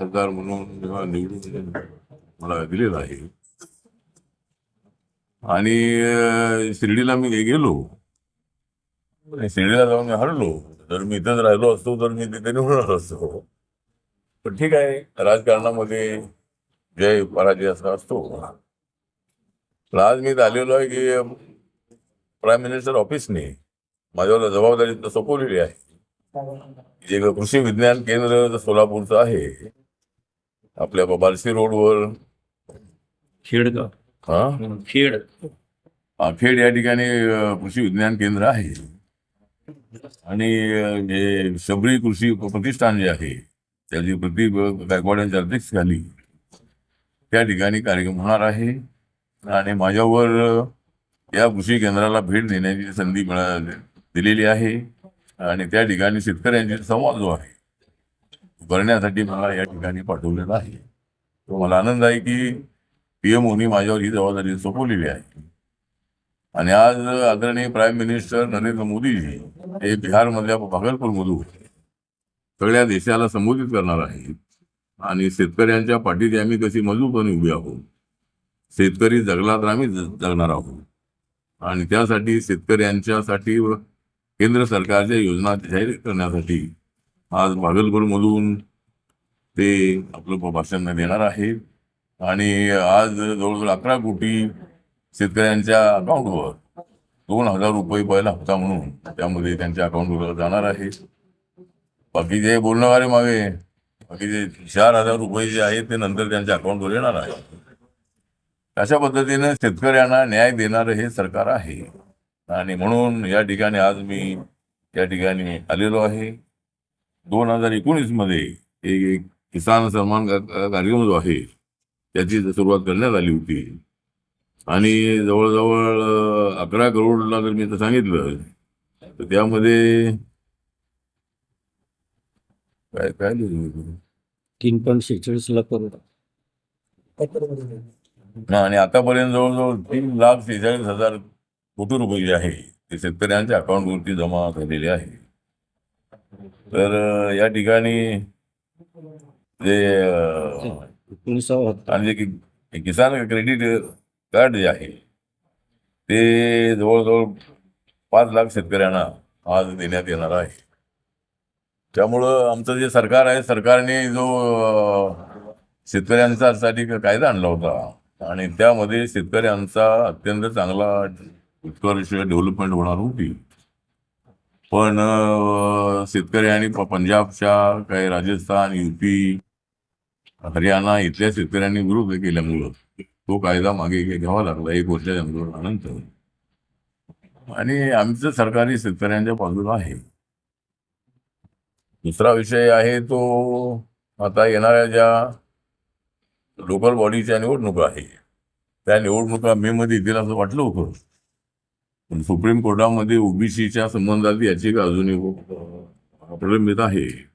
खासदार म्हणून जेव्हा निवडून मला दिलेला आहे. आणि शिर्डीला मी गेलो. शिर्डीला जाऊन मी हरलो. जर मी इथंच राहिलो असतो तर मी तिथे निवडणार असतो. पण ठीक आहे राजकारणामध्ये जय पराजय असा असतो. पण आज मी आलेलो आहे की प्राईम मिनिस्टर ऑफिसने माझ्यावर जबाबदारी तर सोपवलेली आहे. जे कृषी विज्ञान केंद्र सोलापूरचं आहे आपल्या बार्शी रोडवर. खेड का हा खेड. हा, खेड या ठिकाणी कृषी विज्ञान केंद्र आहे. आणि हे शबरी कृषी प्रतिष्ठान जे आहे त्याची प्रति गायकवाड यांच्या अध्यक्षखाली त्या ठिकाणी कार्यक्रम होणार आहे. आणि माझ्यावर या कृषी केंद्राला भेट देण्याची संधी मिळा दिलेली आहे. आणि त्या ठिकाणी शेतकऱ्यांशी संवाद जो आहे करण्यासाठी मला या ठिकाणी पाठवलेला आहे. तो मला आनंद आहे की पी एम ओनी माझ्यावर ही जबाबदारी सोपवलेली आहे. आणि आज आदरणीय प्राईम मिनिस्टर नरेंद्र मोदीजी हे बिहारमधल्या भागलपूरमधून सगळ्या देशाला संबोधित करणार आहेत. आणि शेतकऱ्यांच्या पाठीत आम्ही कशी मजबूतपणे उभी आहोत. शेतकरी जगला तर आम्ही जगणार आहोत. आणि त्यासाठी शेतकऱ्यांच्यासाठी व केंद्र सरकारच्या योजना जाहीर करण्यासाठी आज भागलपूरमधून ते आपलं भाषण देणार आहे. आणि आज जवळजवळ अकरा कोटी शेतकऱ्यांच्या अकाउंटवर दोन हजार रुपये पहिला हप्ता म्हणून त्यामध्ये त्यांच्या अकाउंटवर जाणार आहे. बाकी जे बोलणारे मागे बाकीचे चार हजार रुपये जे आहेत ते नंतर त्यांच्या अकाउंटवर येणार आहे. अशा पद्धतीने शेतकऱ्यांना न्याय देणारं हे सरकार आहे. आणि म्हणून या ठिकाणी आज मी या ठिकाणी आलेलो आहे. दोन हजार एकोणीसमध्ये एक किसान सन्मान कार्यक्रम जो आहे त्याची सुरुवात करण्यात आली होती. आणि जवळजवळ अकरा करोडला जर मी तर सांगितलं तर त्यामध्ये काय काय लिहिलं? तीन पॉईंट शेहेचाळीस लाख करोड हा, आणि आतापर्यंत जवळजवळ तीन लाख शेहेचाळीस हजार कोटी रुपये जे आहे ते शेतकऱ्यांच्या अकाउंटवरती जमा झालेले आहे. तर या ठिकाणी जे आणि जे किसान क्रेडिट कार्ड जे आहे ते जवळजवळ पाच लाख शेतकऱ्यांना आज देण्यात येणार आहे. त्यामुळं आमचं जे सरकार आहे सरकारने जो शेतकऱ्यांच्यासाठी कायदा आणला होता आणि त्यामध्ये शेतकऱ्यांचा अत्यंत चांगला उत्कर्ष डेव्हलपमेंट होणार होती. पण शेतकरी आणि पंजाबच्या काही राजस्थान युपी हरियाणा इथल्या शेतकऱ्यांनी विरोध केल्यामुळं तो कायदा मागे घ्यावा लागला एक वर्षाच्या आंदोलनानंतर. आणि आमचं सरकारी शेतकऱ्यांच्या बाजूला आहे. दुसरा विषय आहे तो आता येणाऱ्या ज्या लोकल बॉडीच्या निवडणुका आहे त्या निवडणुका मे मध्ये येतील असं वाटलं होतं. पण सुप्रीम कोर्टामध्ये ओबीसीच्या संबंधात याचिका अजूनही अं, प्रलंबित आहे.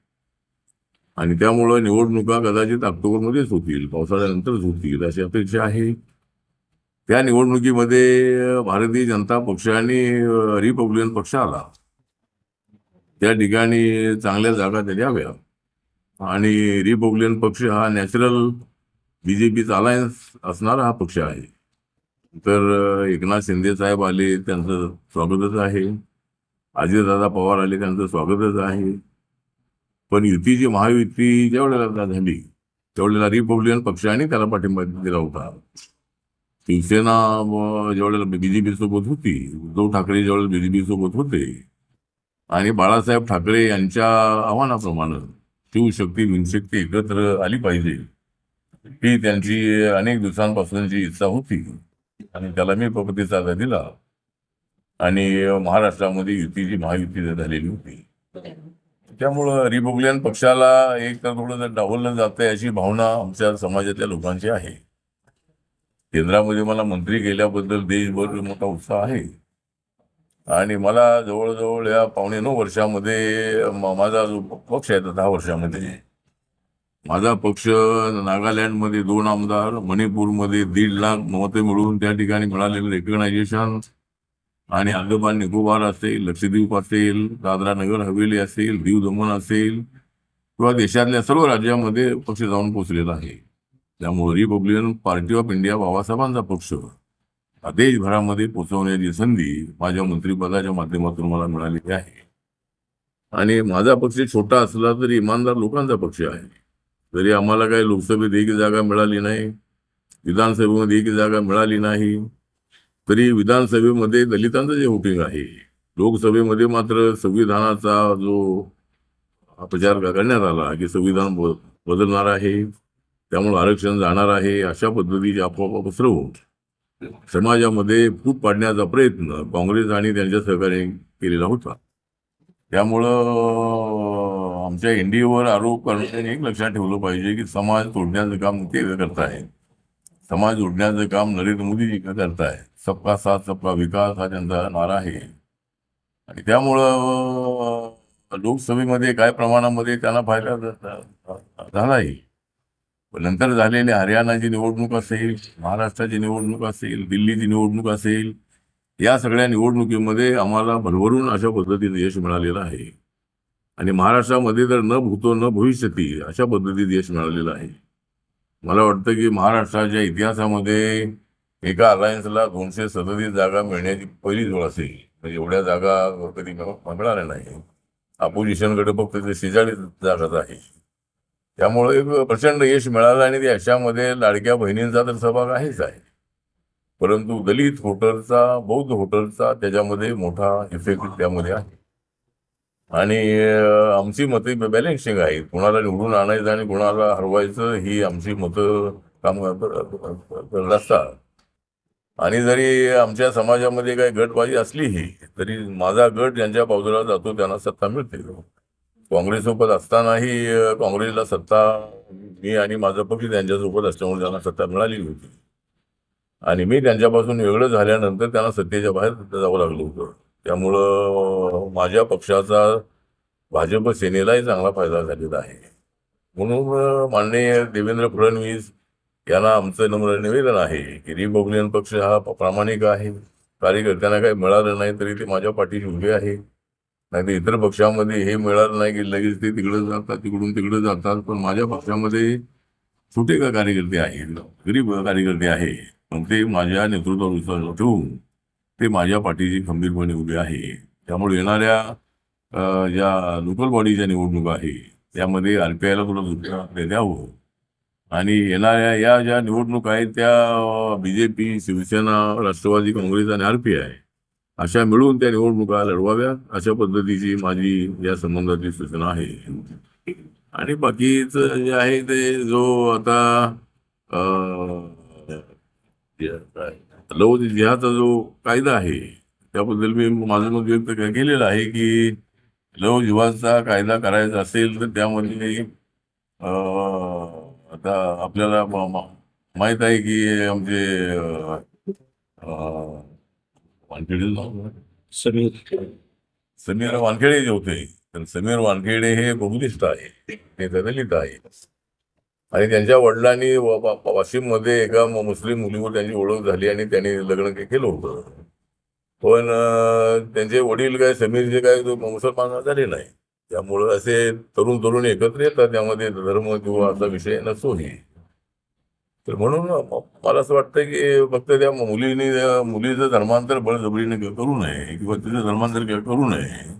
आणि त्यामुळं निवडणुका कदाचित ऑक्टोबरमध्येच होतील पावसाळ्यानंतरच होतील अशी अपेक्षा आहे. त्या निवडणुकीमध्ये भारतीय जनता पक्ष आणि रिपब्लिकन पक्ष आला त्या ठिकाणी चांगल्या जागा त्या द्याव्या. आणि रिपब्लिकन पक्ष हा नॅचरल बीजेपीचा अलायन्स असणारा हा पक्ष आहे. तर एकनाथ शिंदे साहेब आले त्यांचं स्वागतच आहे. अजितदादा पवार आले त्यांचं स्वागतच आहे. पण युतीची महायुती ज्या वेळेला झाली त्यावेळेला रिपब्लिकन पक्षाने त्याला पाठिंबा दिला होता. शिवसेना ज्यावेळेला बीजेपी सोबत होती उद्धव ठाकरे ज्यावेळेला बीजेपी सोबत होते आणि बाळासाहेब ठाकरे यांच्या आव्हानाप्रमाणे शिवशक्ती विनशक्ती एकत्र आली पाहिजे ही त्यांची अनेक दिवसांपासूनची इच्छा होती. आणि त्याला मी प्रतिसाद दिला. आणि महाराष्ट्रामध्ये युतीची महायुती झालेली होती. त्यामुळं रिपब्लिकन पक्षाला एक तर थोडं डावललं जातंय अशी भावना आमच्या समाजातल्या लोकांची आहे. केंद्रामध्ये मला मंत्री केल्याबद्दल देशभर मोठा उत्साह आहे. आणि मला जवळजवळ या पावणे नऊ वर्षामध्ये माझा जो पक्ष आहे दहा वर्षामध्ये माझा पक्ष नागालँडमध्ये दोन आमदार मणिपूरमध्ये दीड लाख मते मिळवून त्या ठिकाणी मिळालेलं रेकग्नायझेशन आणि अंदमान निकोबार असेल लक्षद्वीप असेल दादरा नगर हवेली असेल दीव दमन असेल किंवा देशातल्या सर्व राज्यामध्ये पक्ष जाऊन पोचलेला आहे. त्यामुळे रिपब्लिकन पार्टी ऑफ इंडिया बाबासाहेबांचा पक्ष देशभरामध्ये पोचवण्याची संधी माझ्या मंत्रिपदाच्या माध्यमातून मला मिळालेली आहे. आणि माझा पक्ष छोटा असला तरी इमानदार लोकांचा पक्ष आहे. तरी आम्हाला काही लोकसभेत एक जागा मिळाली नाही विधानसभेमध्ये एक जागा मिळाली नाही. तरी विधानसभेमध्ये दलितांचं जे वोटिंग आहे लोकसभेमध्ये मात्र संविधानाचा जो प्रचार करण्यात आला की संविधान बदलणार आहे त्यामुळे आरक्षण जाणार आहे अशा पद्धतीचे आपोआप पसरवून समाजामध्ये फूट पाडण्याचा प्रयत्न काँग्रेस आणि त्यांच्या सहकार्याने केलेला होता. त्यामुळं आमच्या एनडीएवर आरोप करण्याने एक लक्षात ठेवलं पाहिजे की समाज तोडण्याचं काम ते करताय समाज जोडण्याचं काम नरेंद्र मोदीजी करताय सबका साथ सबका विकास हा त्यांचा नारा आहे. आणि त्यामुळं लोकसभेमध्ये काय प्रमाणामध्ये त्यांना फायदा झालाही पण नंतर झालेली हरियाणाची निवडणूक असेल महाराष्ट्राची निवडणूक असेल दिल्लीची निवडणूक असेल या सगळ्या निवडणुकीमध्ये आम्हाला भरभरून अशा पद्धतीने यश मिळालेलं आहे. आणि महाराष्ट्रामध्ये तर न भूतो न भविष्यती अशा पद्धतीत यश मिळालेलं आहे. मला वाटतं की महाराष्ट्राच्या इतिहासामध्ये एका अलायन्सला दोनशे सदतीस जागा मिळण्याची पहिलीच वेळ असेल. म्हणजे एवढ्या जागा कधी मिळाल्या नाही. अपोजिशनकडे फक्त ते शेजारी जागाच आहे. त्यामुळे प्रचंड यश मिळालं आणि ते अशामध्ये लाडक्या बहिणींचा तर सहभाग आहेच आहे. परंतु दलित होटलचा बौद्ध होटलचा त्याच्यामध्ये मोठा इफेक्ट त्यामध्ये आहे. आणि आमची मतं बॅलेन्सिंग आहे. कुणाला निवडून आणायचं आणि कुणाला हरवायचं ही आमची मतं काम करत असतात. आणि जरी आमच्या समाजामध्ये काही गटबाजी असलीही तरी माझा गट ज्यांच्या बाजूला जातो त्यांना सत्ता मिळते. काँग्रेससोबत असतानाही काँग्रेसला सत्ता मी आणि माझा पक्ष त्यांच्यासोबत असल्यामुळे त्यांना सत्ता मिळाली होती. आणि मी त्यांच्यापासून वेगळं झाल्यानंतर त्यांना सत्तेच्या बाहेर जावं लागलं होतं. त्यामुळं माझ्या पक्षाचा भाजप सेनेलाही चांगला फायदा झालेला आहे. म्हणून माननीय देवेंद्र फडणवीस यांना आमचं नम्र निवेदन आहे की रिपब्लिकन पक्ष हा प्रामाणिक आहे कार्यकर्त्यांना काही मिळालं नाही तरी ते माझ्या पाठीशी उभे आहे. नाही तर इतर पक्षामध्ये हे मिळालं नाही की लगेच ते तिकडे जातात तिकडून तिकडे जातात. पण माझ्या पक्षामध्ये छोटे का कार्यकर्ते आहेत गरीब कार्यकर्ते आहे पण ते माझ्या नेतृत्वावर विश्वास ठेवून ते माझ्या पाठीशी खंबीरपणे उभे आहे. त्यामुळे येणाऱ्या ज्या लोकल बॉडीच्या निवडणुका आहे. त्यामध्ये आर पी आयला थोडं दुसरं द्यावं. आणि येणाऱ्या या ज्या निवडणुका आहेत त्या B J P Shiv Sena Rashtrawadi Congress आणि आर पी आय अशा मिळून त्या निवडणुका लढवाव्या अशा पद्धतीची माझी या संबंधातली सूचना आहे. आणि बाकीचं जे आहे ते जो आता लव जिहाचा जो कायदा आहे त्याबद्दल मी माझं मत व्यक्त केलेलं आहे की लव जिहाचा कायदा करायचा असेल तर त्यामध्ये अं, आता आपल्याला माहीत आहे की आमचे वानखेडे? समीर समीर वानखेडे जे होते तर समीर वानखेडे हे कम्युनिस्ट आहे ते दलित आहे आणि त्यांच्या वडिलांनी वाशिममध्ये एका मुस्लिम मुलीवर त्यांची ओळख झाली आणि त्यांनी लग्न केलं होतं. पण त्यांचे वडील काय समीरचे काय मुसलमान झाले नाही. त्यामुळं असे तरुण तरुण एकत्र येतात त्यामध्ये धर्म किंवा असा विषय नसतोही तर म्हणून मला असं वाटतं की फक्त त्या मुलीने मुलीचं धर्मांतर बळजबरीने करू नये किंवा तिचं धर्मांतर करू नये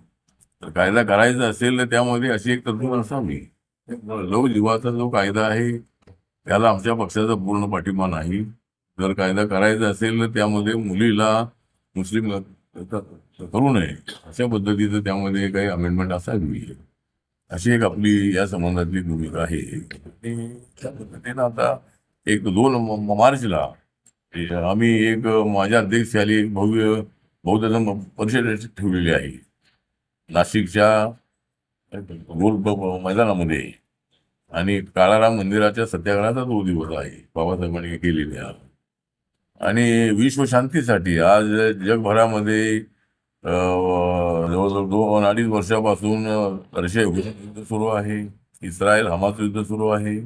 तर कायदा करायचा असेल तर त्यामध्ये अशी एक तत्व असावी. हो, लोकजीवाचा जीवाचा जो कायदा आहे त्याला आमच्या पक्षाचा पूर्ण पाठिंबा नाही. जर कायदा करायचा असेल तर त्यामध्ये मुलीला मुस्लिम करू नये. अशा पद्धतीचं त्यामध्ये काही अमेंडमेंट असावी. अशी एक आपली या संबंधातली भूमिका आहे. त्या पद्धतीनं आता एक दोन मार्चला आम्ही एक माझ्या अध्यक्षाली एक भव्य बौद्ध धर्म परिषद ठेवलेली आहे. नाशिकच्या गोल मैदानामध्ये. आणि काळाराम मंदिराच्या सत्याग्रहाचा तो दिवस आहे. बाबासाहेबांनी केलेल्या आणि विश्वशांतीसाठी आज जगभरामध्ये जवळजवळ दोन अडीच वर्षापासून रशिया युद्ध सुरू आहे. इस्रायल हमास युद्ध सुरू आहे.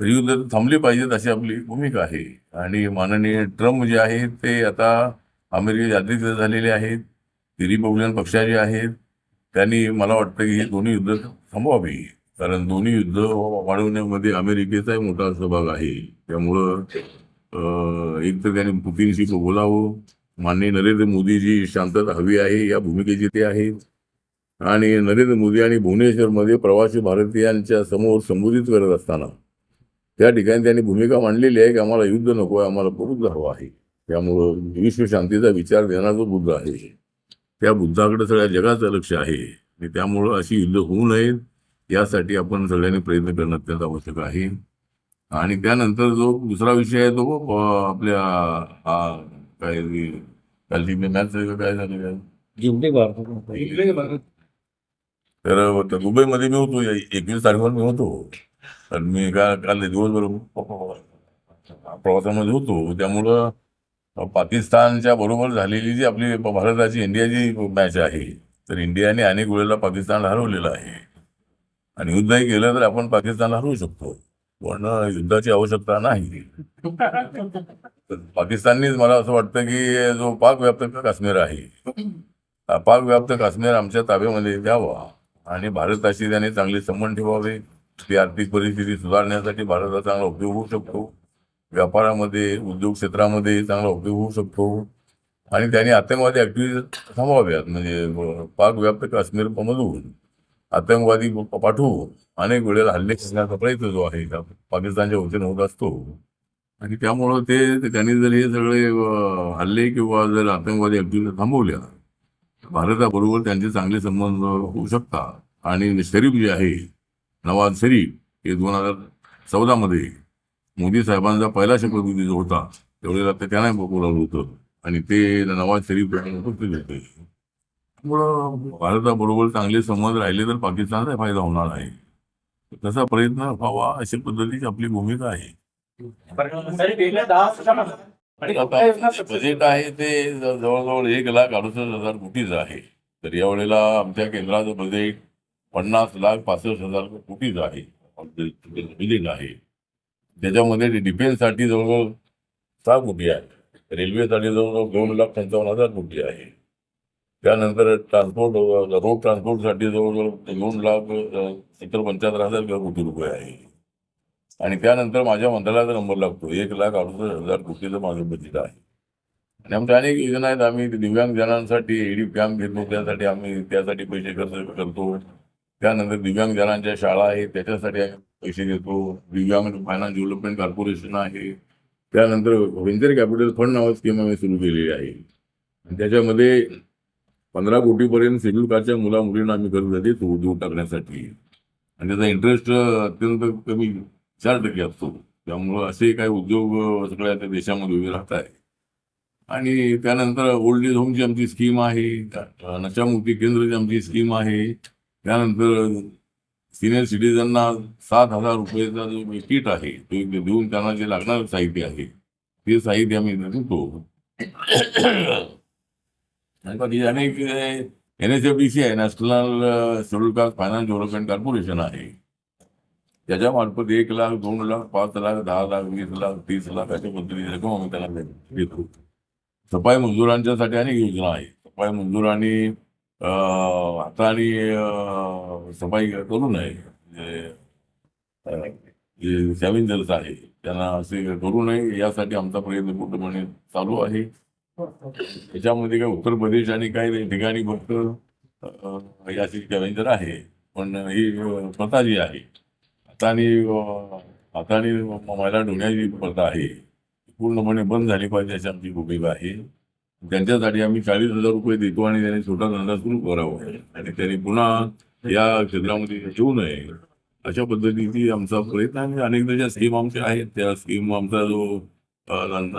युद्ध थांबली पाहिजेत अशी आपली भूमिका आहे. आणि माननीय ट्रम्प जे आहेत ते आता अमेरिकेचे अध्यक्ष झालेले आहेत. ते रिपब्लिकन पक्षाचे आहेत. त्यांनी मला वाटतं की हे दोन्ही युद्ध थांबवावी. कारण दोन्ही युद्ध वाढवण्यामध्ये अमेरिकेचाही मोठा सहभाग आहे. त्यामुळं अं, एक तर त्यांनी पुतीनशी बोलावं. माननीय नरेंद्र मोदीजी शांतता हवी आहे या भूमिकेचे ते आहेत. आणि नरेंद्र मोदी आणि भुवनेश्वरमध्ये प्रवासी भारतीयांच्या समोर संबोधित करत असताना त्या ठिकाणी त्यांनी भूमिका मांडलेली आहे की आम्हाला युद्ध नको आहे आम्हाला बुद्ध हवं आहे. त्यामुळं विश्वशांतीचा विचार देणारा जो बुद्ध आहे त्या बुद्धाकडे सगळ्या जगाचं लक्ष आहे. आणि त्यामुळं अशी युद्ध होऊ नयेत यासाठी आपण सगळ्यांनी प्रयत्न करणं अत्यंत आवश्यक आहे. आणि त्यानंतर जो दुसरा विषय आहे तो आपल्या हा, काय कालची मॅच काय झालं काय तर त- दुबईमध्ये मी होतो एकवीस तारखेवर मी होतो. तर मी काल दिवसभर प्रवासामध्ये होतो. त्यामुळं पाकिस्तानच्या बरोबर झालेली जी आपली भारताची इंडियाची मॅच आहे तर इंडियाने अनेक वेळेला पाकिस्तानला हरवलेलं आहे. आणि युद्धही केलं तर आपण पाकिस्तानला हरवू शकतो. पण युद्धाची आवश्यकता नाही. तर पाकिस्ताननीच मला असं वाटतं की जो पाक व्याप्त काश्मीर आहे पाकव्याप्त पाक व्याप्त काश्मीर आमच्या ताब्यामध्ये द्यावा आणि भारताशी त्याने चांगले संबंध ठेवावे. ती आर्थिक परिस्थिती सुधारण्यासाठी भारताचा चांगला उपयोग होऊ शकतो. व्यापारामध्ये उद्योग क्षेत्रामध्ये चांगला उपयोग होऊ शकतो. आणि त्यांनी आतंकवादी ऍक्टिव्हिटी थांबवाव्यात. म्हणजे पाकव्याप्त पाक व्याप्त आतंकवादी पाठवून अनेक वेळेला हल्ले करण्याचा प्रयत्न जो आहे त्या पाकिस्तानच्या वतीने होत असतो. आणि त्यामुळं ते त्यांनी जर हे सगळे हल्ले किंवा जर आतंकवादी ऍक्टिव्हिटी थांबवल्या भारताबरोबर त्यांचे चांगले संबंध होऊ शकतात. आणि शरीफ जे आहे नवाज शरीफ हे दोन हजार चौदामध्ये मोदी साहेबांचा पहिला शपथविधी जो होता त्यावेळेला ते त्यांना बोलावलं होतं. आणि ते नवाज शरीफ उपस्थित होते. त्यामुळं भारताबरोबर चांगले संबंध राहिले तर पाकिस्तानचा फायदा होणार आहे. तसा प्रयत्न व्हावा अशा पद्धतीची आपली भूमिका आहे. बजेट आहे ते जवळजवळ एक लाख अडुसष्ट हजार कोटीचं आहे. तर या वेळेला आमच्या केंद्राचं बजेट पन्नास लाख पासष्ट हजार कोटीचं आहे दिलेलं आहे. त्याच्यामध्ये डिफेन्ससाठी जवळजवळ सहा कोटी आहे रेल्वेसाठी जवळजवळ दोन लाख पंचावन्न हजार कोटी आहे. त्यानंतर ट्रान्सपोर्ट रोड ट्रान्सपोर्टसाठी जवळजवळ दोन लाख सत्तर पंच्याहत्तर हजार कोटी रुपये आहे. आणि त्यानंतर माझ्या मंत्रालयाचा नंबर लागतो. एक लाख अडुसष्ट हजार कोटीचं माझं बजेट आहे. आणि आमच्या अनेक योजना आहेत. आम्ही दिव्यांग जणांसाठी एडी कॅम्प घेतो. त्यासाठी आम्ही त्यासाठी पैसे खर्च करतो. त्यानंतर दिव्यांग जनांच्या शाळा आहेत त्याच्यासाठी आम्ही पैसे देतो. दिव्यांग फायनान्स डेव्हलपमेंट कॉर्पोरेशन आहे. त्यानंतर व्हेंचर कॅपिटल फंड नावाची स्कीम आम्ही सुरू केलेली आहे. आणि त्याच्यामध्ये पंधरा कोटीपर्यंत शेड्यूल कास्टच्या मुला मुलींना आम्ही कर्ज देतो उद्योग टाकण्यासाठी. आणि त्याचा इंटरेस्ट अत्यंत कमी चार टक्के असतो. त्यामुळं असे काही उद्योग सगळ्या त्या देशामध्ये उभे राहत आहे आणि त्यानंतर ओल्ड एज होमची आमची स्कीम आहे. नशामुक्ती केंद्राची आमची स्कीम आहे. त्यानंतर सिनियर सिटीजनना सात हजार रुपयेचा जो किट आहे तो एक देऊन त्यांना जे लागणारं साहित्य आहे ते साहित्य आम्ही देतो. अनेक N S F D C आहे national schedule caste finance development corporation आहे. त्याच्या मार्फत एक लाख दोन लाख पाच लाख दहा लाख वीस लाख तीस लाख अशा पद्धतीने रक्कम आम्ही त्यांना देतो. सफाई मजुरांच्यासाठी अनेक योजना आहे सफाई मजुरांनी हाताने आणि सफाई करू नये जे सॅव्हेंजर्स आहे त्यांना असे करू नये यासाठी आमचा प्रयत्न पूर्णपणे चालू आहे त्याच्यामध्ये काय उत्तर प्रदेश आणि काही ठिकाणी फक्त याची सॅव्हेंजर आहे पण ही अं, प्रथा जी आहे हाताने हाताने महिला धुण्याची प्रथा आहे पूर्णपणे बंद झाली पाहिजे अशी आमची भूमिका आहे त्यांच्यासाठी आम्ही चाळीस हजार रुपये देतो आणि त्यांनी छोटा धंदा सुरू करावा. आणि त्यांनी पुन्हा या क्षेत्रामध्ये येऊ नये. अशा पद्धतीची आमचा प्रयत्न आणि अनेकदा ज्या स्कीम आमच्या आहेत त्या स्कीम आमचा जो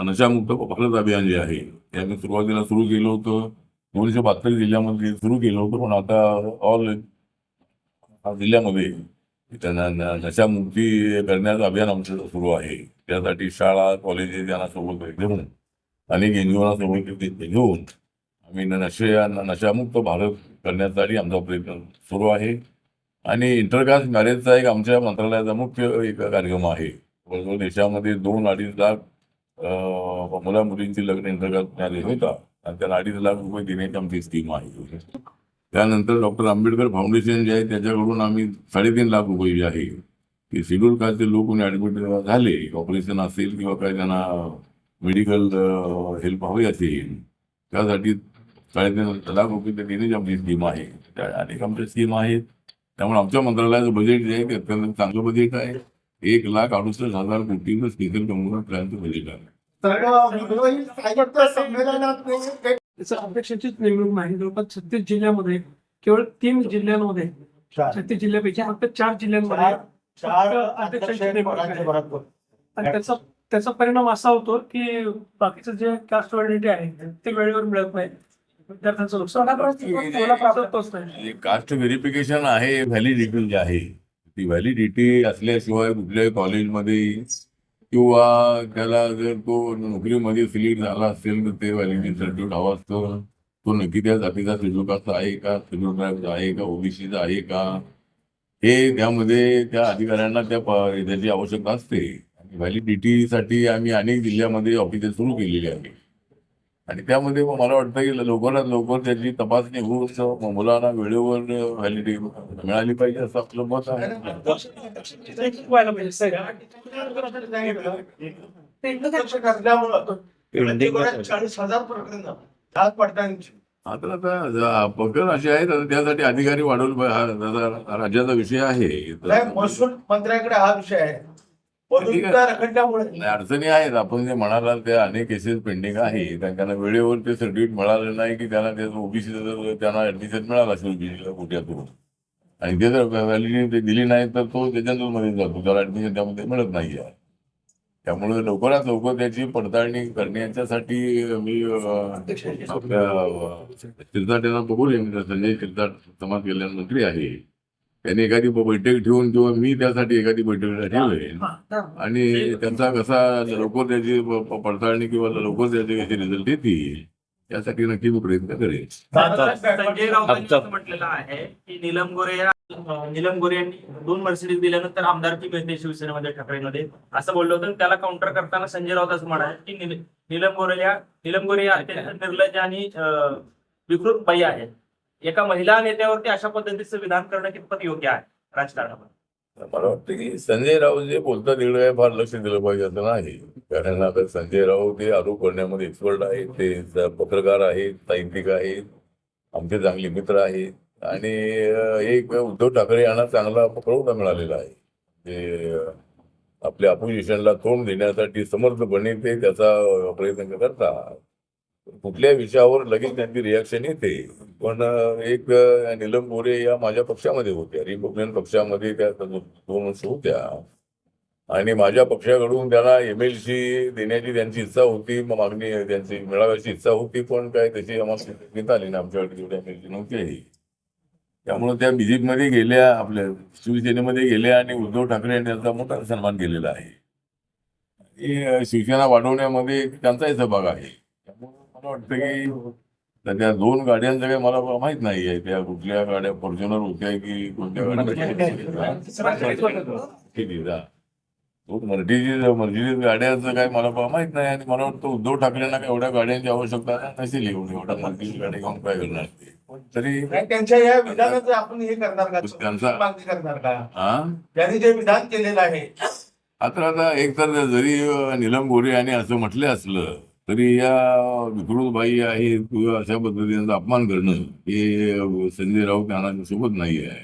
नशामुक्त भारत अभियान जे आहे ते आम्ही सुरुवातीला सुरू केलं होतं. दोनशे बहात्तर जिल्ह्यामध्ये सुरू केलं होतं पण आता ऑल जिल्ह्यामध्ये त्यांना नशामुक्ती करण्याचं अभियान आमचं सुरू आहे. त्यासाठी शाळा कॉलेजेस यांना सोबत घेऊन अनेक एनजीओना सोबत घेऊन आम्ही नशा नशामुक्त भारत करण्यासाठी आमचा प्रयत्न सुरू आहे. आणि इंटरकास्ट मॅरेजचा एक आमच्या मंत्रालयाचा मुख्य एक कार्यक्रम आहे. जवळजवळ देशामध्ये दोन अडीच लाख मुला मुलींची लग्न इंटरकास्ट मॅरेज होतात आणि त्याला अडीच लाख रुपये देण्याची आमची स्कीम आहे. त्यानंतर डॉक्टर आंबेडकर फाउंडेशन जे आहे त्याच्याकडून आम्ही साडेतीन लाख रुपये जे आहे ते शेड्यूल कास्टचे लोक कोणी ॲडमिट झाले ऑपरेशन असेल किंवा काही त्यांना मेडिकल हेल्प हवी असेल त्यासाठी साडेतीन लाख रुपये तिन्ही आमची स्कीम आहे त्या अनेक आमच्या स्कीम आहेत. त्यामुळे आमच्या मंत्रालयाचं बजेट जे आहे ते अत्यंत चांगलं बजेट आहे. एक लाख अडुसष्ट हजार कोटीचं स्पेशल प्लॅनचं बजेट आहे. अध्यक्षाचीच नेमणूक नाही. जवळपास छत्तीस जिल्ह्यामध्ये केवळ तीन जिल्ह्यांमध्ये छत्तीस जिल्ह्यापैकी फक्त चार जिल्ह्यांमध्ये चार अध्यक्षांची. बरोबर आणि त्याचा त्याचा परिणाम असा होतो की बाकीचं जे कास्ट व्हॅलिडिटी आहे ते वेळेवर मिळत नाही. विद्यार्थ्यांचं नुकसान कास्ट व्हेरिफिकेशन आहे व्हॅलिडिटी जी आहे. ती व्हॅलिडिटी असल्याशिवाय कुठल्याही कॉलेजमध्ये किंवा त्याला जर तो नोकरीमध्ये सिलेक्ट झाला असेल तर ते व्हॅलिडिटी सर्टिफिकेट हवं असतं. तो नक्की त्या जातीचा शेड्यूल कास्ट आहे का शेड्यूल ट्राईबचा आहे का ओबीसीचा आहे का? हे त्यामध्ये त्या अधिकाऱ्यांना त्या त्याची आवश्यकता असते. व्हॅलिडिटीसाठी आम्ही अनेक जिल्ह्यामध्ये ऑफिसेस सुरू केलेली आहे आणि त्यामध्ये मला वाटतं की लवकरात लवकर त्याची तपासणी होऊन मुलांना वेळेवर व्हॅलिडिटी मिळाली पाहिजे असं आपलं मत आहे आता आता पकड असे आहेत त्यासाठी अधिकारी वाढवले पाहिजे हा राज्याचा विषय आहे महसूल मंत्र्याकडे हा विषय आहे अडचणी आहेत. आपण जे म्हणाला त्या अनेक केसेस पेंडिंग आहे. त्यांना वेळेवर ते सर्टिफिकेट मिळालं नाही की त्यांना त्याचं ओबीसी त्यांना ऍडमिशन मिळालं असेल ओबीसीला कोट्यातून. आणि ते जर व्हॅलिडिटी दिली नाही तर तो त्याच्यातून मध्ये जातो. त्याला ऍडमिशन त्यामध्ये मिळत नाही आहे. त्यामुळे लवकरात लवकर त्याची पडताळणी करण्याच्यासाठी मी आपल्या शिरसाट यांना बघून मी संजय शिरसाट समाज कल्याण मंत्री आहे. त्यांनी एखादी बैठक ठेवून किंवा मी त्यासाठी एखादी बैठक ठेवेन. आणि त्यांचा कसा लवकर त्याची पडताळणी किंवा लवकर त्याचे कसे रिझल्ट येतील यासाठी नक्की मी प्रयत्न करेन. संजय राऊतांनी असं म्हटलेलं आहे की नीलम गोरे नीलम गोरे यांनी दोन मर्सिडीज दिल्यानंतर आमदारकी मिळते शिवसेनेमध्ये ठाकरेमध्ये असं बोललं होतं. आणि त्याला काउंटर करताना संजय राऊत असं म्हणाले की निल- नीलम गोरे या नीलम गोरे निर्लज्ज आणि विकृत बाई आहेत. एका महिला नेत्यावरती अशा पद्धतीचं विधान करणं कितपत योग्य आहे? राजकारणामध्ये. मला वाटतं की संजय राऊत जे बोलतात तिकडे फार लक्ष दिलं पाहिजे असं नाही. कारण आता संजय राऊत हे आरोप करण्यामध्ये एक्सपर्ट आहेत. ते पत्रकार आहेत साहित्यिक आहेत आमचे चांगले मित्र आहेत. आणि एक उद्धव ठाकरे यांना चांगला पकडवता मिळालेला आहे. ते आपल्या अपोजिशनला तोंड देण्यासाठी समर्थपणे ते त्याचा प्रयत्न करतात. कुठल्या विषयावर लगेच त्यांची रिॲक्शन येते. पण एक निलम नीलम गोरे या माझ्या पक्षामध्ये होत्या. रिपब्लिकन पक्षामध्ये त्या दोन वर्ष होत्या. आणि माझ्या पक्षाकडून त्यांना एम एल सी देण्याची त्यांची इच्छा होती मागणी त्यांची मिळाव्याची इच्छा होती पण काय त्याची आम्हाला घेता आली ना आमच्याकडे तेवढी एम एल सी नव्हती त्यामुळे त्या बीजेपीमध्ये गेल्या आपल्या शिवसेनेमध्ये गेल्या आणि उद्धव ठाकरे यांनी त्यांचा मोठा सन्मान केलेला आहे. शिवसेना वाढवण्यामध्ये त्यांचाही सहभाग आहे. त्यामुळे मला वाटतं की तर त्या दोन गाड्यांचं काही मला माहीत नाही आहे त्या कुठल्या गाड्या फॉर्च्युनर होत्या की कोणत्या गाड्या मर्जीची मर्जीची गाड्याचं काय मला माहीत नाही आणि मला वाटतं उद्धव ठाकरेंना काय एवढ्या गाड्यांची आवश्यकता नसेल एवढी. एवढ्या मर्जीची गाडी घेऊन काय करणार ते? तरी त्यांच्या या विधानाचं आपण हे करणार का? त्यांचा- करणार का? हा? त्यांनी जे विधान केलेलं आहे. आता आता एक तर जरी नीलम गोरे यांनी असं म्हटलं असलं तरी या विकृतबाई आहेत किंवा अशा पद्धतीचा अपमान करणं हे संजय राऊत यांना सोबत नाही आहे.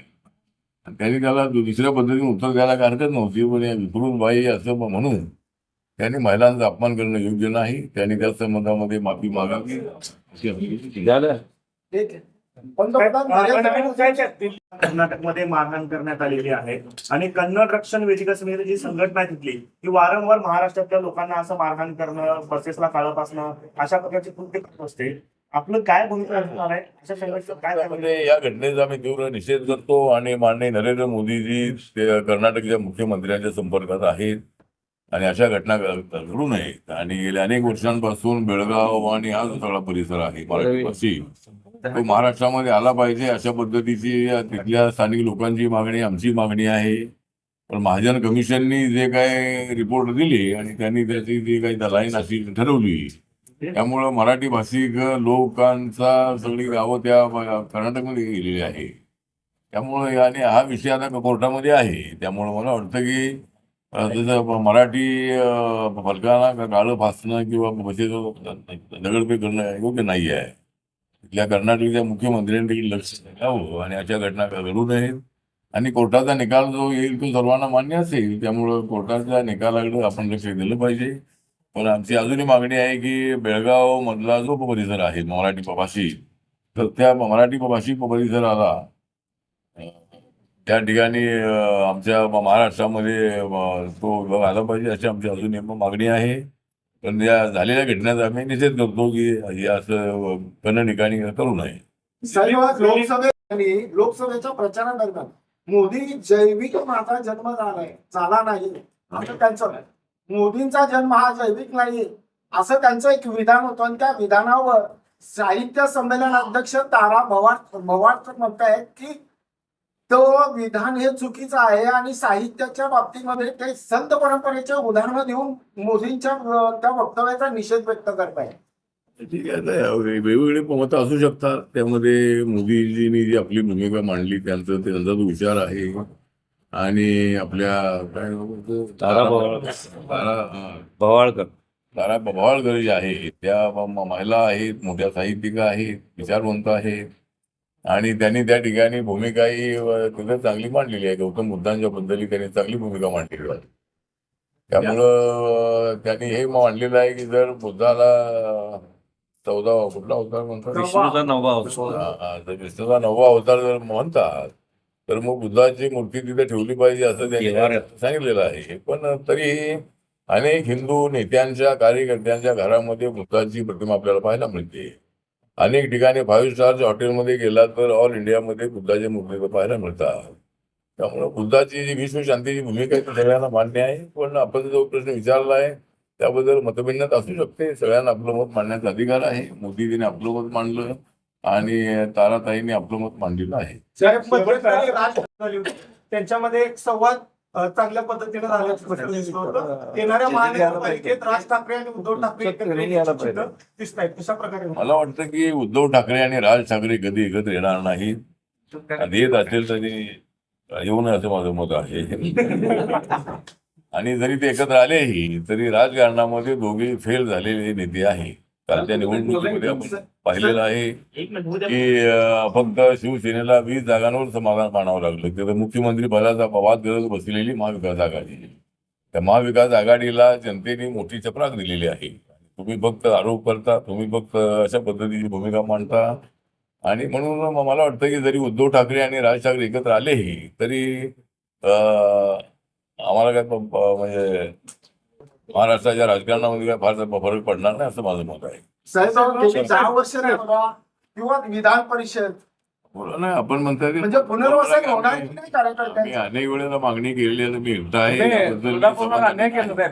आणि त्यांनी त्याला दुसऱ्या पद्धतीने उत्तर द्यायला काही हरकत नव्हती पण या विकृतबाई असं म्हणून त्यांनी महिलांचा अपमान करणं योग्य नाही. त्यांनी त्या संबंधामध्ये माफी मागावी. कर्नाटकमध्ये मारहाण करण्यात आलेली आहे. आणि कन्नड रक्षण वेदिका समिती जी संघटना आहे तिथली ती वारंवार महाराष्ट्रातल्या लोकांना असं मारहाण करणं बसेसला काळप असणं अशा प्रकारची कृत्य करत असते. आपलं काय भूमिका असणार आहे? अशा संघटनेचं काय म्हणजे या घटनेचा आम्ही तीव्र निषेध करतो आणि माननीय नरेंद्र मोदीजी कर्नाटकच्या मुख्यमंत्र्यांच्या संपर्कात आहेत. आणि अशा घटना घडू नयेत. आणि गेल्या अनेक वर्षांपासून बेळगाव आणि हा जो सगळा परिसर आहे मराठी तो महाराष्ट्रामध्ये आला पाहिजे अशा पद्धतीची तिथल्या स्थानिक लोकांची मागणी आमची मागणी आहे. पण महाजन कमिशननी जे काय रिपोर्ट दिले आणि त्यांनी त्याची जी काही दलाईन अशी ठरवली त्यामुळं मराठी भाषिक लोकांचा सगळी गावं त्या कर्नाटकमध्ये गेलेली आहे. त्यामुळं आणि हा विषय आता कोर्टामध्ये आहे. त्यामुळं मला वाटतं की मराठी अ, फलकांना काळं फासणं किंवा म्हणजे भाषेचं दगडफेक करणं योग्य नाही आहे. इथल्या कर्नाटकच्या मुख्यमंत्र्यांनी देखील लक्ष द्यावं हो, आणि अशा घटना घडू नयेत. आणि कोर्टाचा निकाल जो येईल तो सर्वांना मान्य असेल त्यामुळं कोर्टाच्या निकालाकडे आपण लक्ष दिलं पाहिजे. पण आमची अजूनही मागणी आहे की बेळगाव मधला जो परिसर आहे मराठी भाषिक तर त्या मराठी भाषिक परिसराला त्या ठिकाणी आमच्या महाराष्ट्रामध्ये तो विभाग आला पाहिजे अशी आमची अजून एक मागणी आहे. पण या झालेल्या घटनेचा आम्ही निषेध करतो की हे असं कन्न ठिकाणी करू नये. साहेब लोकसभेच्या प्रचारादरम्यान मोदी जैविक माझा जन्म झालाय झाला नाही असं त्यांचं मोदींचा जन्म हा जैविक नाही असं त्यांचं एक विधान होतं आणि त्या विधानावर साहित्य संमेलन अध्यक्ष तारा भवाड भवाड म्हणतायत की तो विधान हे चुकीचं आहे आणि साहित्याच्या बाबतीमध्ये ते संत परंपरेचे उदाहरणं देऊन मोदींच्या त्या वक्तव्याचा निषेध व्यक्त करतायत ठीक आहे वेगवेगळे मतं असू शकतात त्यामध्ये मोदीजींनी जी आपली भूमिका मांडली त्यांचं ते त्यांचा जो विचार आहे आणि आपल्या काय? तारा. भवाळकर तारा पवाळकर ज्या आहेत त्या महिला आहेत मोठ्या साहित्यिका आहेत विचारवंत आहेत आणि त्यांनी त्या ठिकाणी भूमिकाही अ, तिथं चांगली मांडलेली आहे. गौतम बुद्धांच्या बद्दल त्यांनी चांगली भूमिका मांडलेली आहे. त्यामुळं त्यांनी हे मांडलेलं आहे की जर बुद्धाला चौदा कुठला अवतार म्हणतात? विष्णूचा नववा अवतार. हा, हा, जर विष्णूचा नववा अवतार जर म्हणतात तर मग बुद्धाची मूर्ती तिथे ठेवली पाहिजे असं त्यांनी. सांगितलेलं आहे. पण तरीही अनेक हिंदू नेत्यांच्या कार्यकर्त्यांच्या घरामध्ये बुद्धाची प्रतिमा आपल्याला पाहायला मिळते. अनेक ठिकाणी फाईव्ह स्टारच्या हॉटेलमध्ये गेला तर ऑल इंडियामध्ये बुद्धाच्या मूर्ती पाहायला मिळतात. त्यामुळं बुद्धाची जी विश्व शांतीची भूमिका आहे ती सगळ्यांना मान्य आहे. पण आपण जो प्रश्न विचारला आहे त्याबद्दल मतभिन्नता असू शकते. सगळ्यांना आपलं मत मांडण्याचा अधिकार आहे. मोदीजीने आपलं मत मांडलं आणि ताराताईंनी आपलं मत मांडलेलं आहे. त्यांच्यामध्ये एक संवाद चांगल्या पद्धतीने झाल्याचं होतं. येणाऱ्या महानगरपालिकेत राज ठाकरे आणि उद्धव ठाकरे एकत्र दिसत आहेत कशा प्रकारे? मला वाटतं की उद्धव ठाकरे आणि राज ठाकरे कधी एकत्र येणार नाहीत आणि येत असेल तरी येऊ नये असं माझं मत आहे. आणि जरी ते एकत्र आलेही तरी राजकारणामध्ये दोघे फेल झालेले नेते आहे. कालच्या निवडणुकीमध्ये आपण पाहिलेलं आहे की फक्त शिवसेनेला वीस जागांवर समाधान मानावं लागलं. तिथं मुख्यमंत्री पदाचा वाद करत बसलेली महाविकास आघाडी. त्या महाविकास आघाडीला जनतेने मोठी चपराक दिलेली आहे. तुम्ही फक्त आरोप करता तुम्ही फक्त अशा पद्धतीची भूमिका मांडता. आणि म्हणून मला वाटतं की जरी उद्धव ठाकरे आणि राज ठाकरे एकत्र आलेही तरी आम्हाला काय म्हणजे महाराष्ट्राच्या राजकारणामध्ये काय फार फरक पडणार नाही असं माझं मत आहे. साहेब वर्ष किंवा विधान परिषद. बोला आपण म्हणताय ते- म्हणजे पुनर्वसन होणार की कार्यकर्त्यांचं? अनेक वेळेला मागणी केलेली आहे मी एकटा आहे नाही, याबद्दल मी सोलापूरला समाधानी अन्याय केला आहे. साहेब.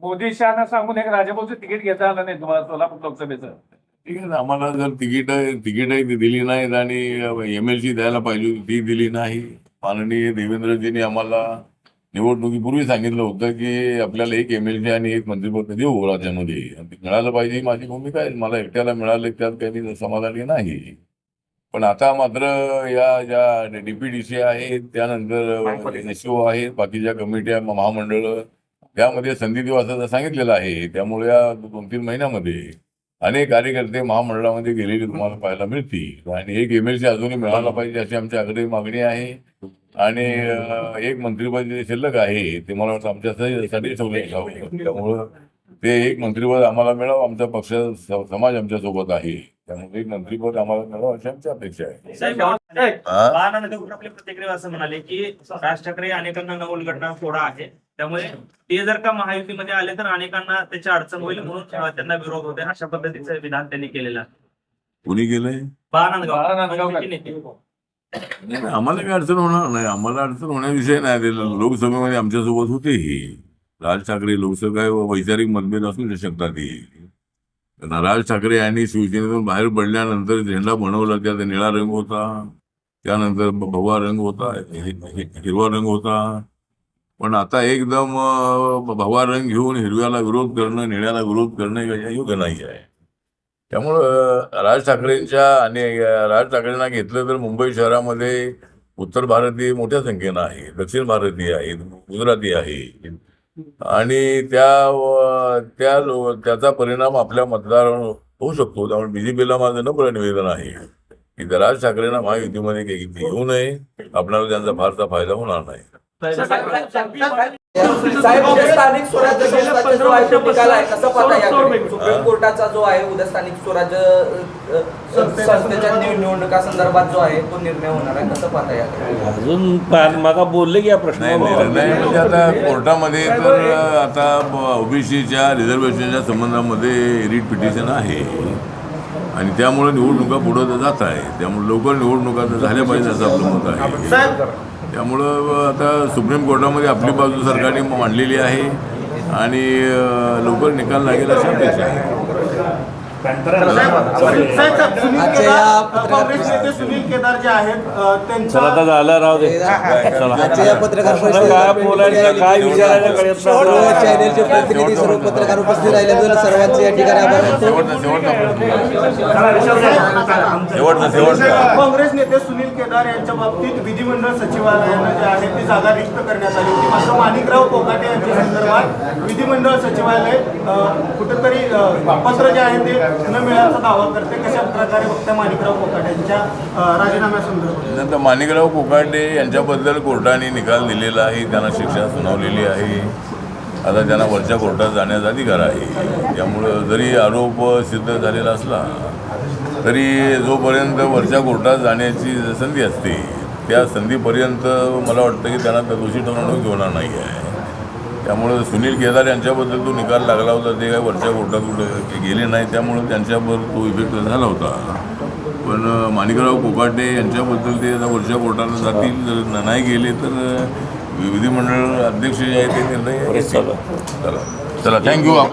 मोदी शहाना सांगून एक राजाभाऊचं तिकीट घेता आलं नाही तुम्हाला सोलापूर लोकसभेचं. ठीक आहे ना, आम्हाला जर तिकीट तिकीटही ती दिली नाहीत आणि एम एल सी द्यायला पाहिजे होती ती दिली नाही. माननीय देवेंद्रजींनी आम्हाला निवडणुकीपूर्वी सांगितलं होतं की आपल्याला एक एम एल सी आणि एक मंत्रिपद देऊ राज्यामध्ये. आणि मिळालं पाहिजे ही माझी भूमिका आहे. मला एकट्याला मिळालं त्यात काही समाधानी नाही. पण आता मात्र या ज्या डीपीडीसी आहेत त्यानंतर एसओ आहेत बाकीच्या कमिट्या महामंडळ त्यामध्ये संधी देऊ असं सांगितलेलं आहे. त्यामुळे या दोन तीन महिन्यामध्ये अनेक कार्यकर्ते महामंडळामध्ये गेलेले तुम्हाला पाहायला मिळतील. आणि एक एम एल सी अजूनही मिळाला पाहिजे अशी आमच्या आग्रही मागणी आहे. आणि एक मंत्रिपद जे शिल्लक आहे ते मला वाटतं आमच्यासाठी त्यामुळं ते एक मंत्रिपद आम्हाला मिळावं आमचा पक्ष समाज आमच्यासोबत आहे. त्यामुळे एक मंत्रिपद आम्हाला मिळावं अशी आमची अपेक्षा आहे. प्रतिक्रिया असं म्हणाले की राज ठाकरे अनेकांना न उलगडणार थोडा आहे. त्यामुळे ते जर का महायुतीमध्ये आले तर अनेकांना त्याची अडचण होईल म्हणून त्यांना विरोध होते अशा पद्धतीचं विधान त्यांनी केलेलं आहे. कुणी गेलंय. नाही, नाही, आम्हाला काही अडचण होणार नाही. आम्हाला अडचण होण्याविषयी नाही लोकसभेमध्ये आमच्यासोबत होतेही राज ठाकरे लोकसभा काय वैचारिक मतभेद असू शकतातही त्यांना राज ठाकरे यांनी शिवसेनेतून बाहेर पडल्यानंतर झेंडा बनवला त्यात निळा रंग होता. त्यानंतर भगवा रंग होता हिरवा रंग होता. पण आता एकदम भवा रंग घेऊन हिरव्याला विरोध करणं निळ्याला विरोध करणं योग्य नाही आहे. त्यामुळं राज ठाकरेंच्या आणि राज ठाकरेंना घेतलं तर मुंबई शहरामध्ये उत्तर भारतीय मोठ्या संख्येनं आहे दक्षिण भारतीय आहेत गुजराती आहे. आणि त्या त्या त्याचा परिणाम आपल्या मतदारावर होऊ शकतो. त्यामुळे बीजेपीला माझं नम्र निवेदन आहे की राज ठाकरेंना महायुतीमध्ये काही घेऊ नये. आपल्याला त्यांचा फारसा फायदा होणार नाही. साहेब स्थानिक स्वराज्य सुप्रीम कोर्टाचा जो आहे उद्या स्थानिक स्वराज्य संस्थेच्या निव- निवडणुका संदर्भात जो आहे तो निर्णय होणार आहे. कसं पाहता अजून मागा बोलले की या निर्णय म्हणजे आता कोर्टामध्ये तर आता ओबीसीच्या रिझर्वेशनच्या संबंधामध्ये रिट पिटिशन आहे. आणि त्यामुळे निवडणुका पुढं जात आहे त्यामुळे लवकर निवडणुका तर झाल्या पाहिजे असं आपलं मत आहे. त्यामुळं आता सुप्रीम कोर्टामध्ये आपली बाजू सरकारने मांडलेली आहे आणि लवकर निकाल लागेल अशी अपेक्षा आहे. आजच्या या काँग्रेस नेते सुनील केदार जे आहेत अ, चला आता त्यांचा झालं राहू दे. चला. पत्रकार काय बोलायचं काय नाही. चॅनेलचे प्रतिनिधी सर्व पत्रकार उपस्थित राहिल्याबद्दल सर्वांचे या ठिकाणी आभार काँग्रेस नेते सुनील केदार यांच्या बाबतीत विधिमंडळ सचिवालयानं जे आहे ती जागा रिक्त करण्यात आली होती. मात्र माणिकराव कोकाटे यांच्या संदर्भात विधिमंडळ सचिवालय कुठेतरी पत्र जे आहे ते न मिळाल्याचा दावा करते कशा प्रकारे माणिकराव कोकाटे यांच्या राजीनाम्यासंदर्भात? नंतर माणिकराव कोकाटे यांच्याबद्दल कोर्टाने निकाल दिलेला आहे त्यांना शिक्षा सुनावलेली आहे. आता त्यांना वरच्या कोर्टात जाण्याचा अधिकार आहे. त्यामुळं जरी आरोप सिद्ध झालेला असला तरी जोपर्यंत वरच्या कोर्टात जाण्याची संधी असते त्या संधीपर्यंत मला वाटतं की त्यांना दोषी ठरवणूक होणार नाही आहे त्यामुळं सुनील केदार यांच्याबद्दल जो निकाल लागला होता ते काय वरच्या कोर्टात कुठं गेले नाही त्यामुळं त्यांच्यावर तो इफेक्ट झाला होता. पण माणिकराव कोकाटे यांच्याबद्दल ते आता वरच्या कोर्टाला जातील जर नाही गेले तर विधिमंडळ अध्यक्ष जे आहे ते निर्णय. चला. चला. थँक्यू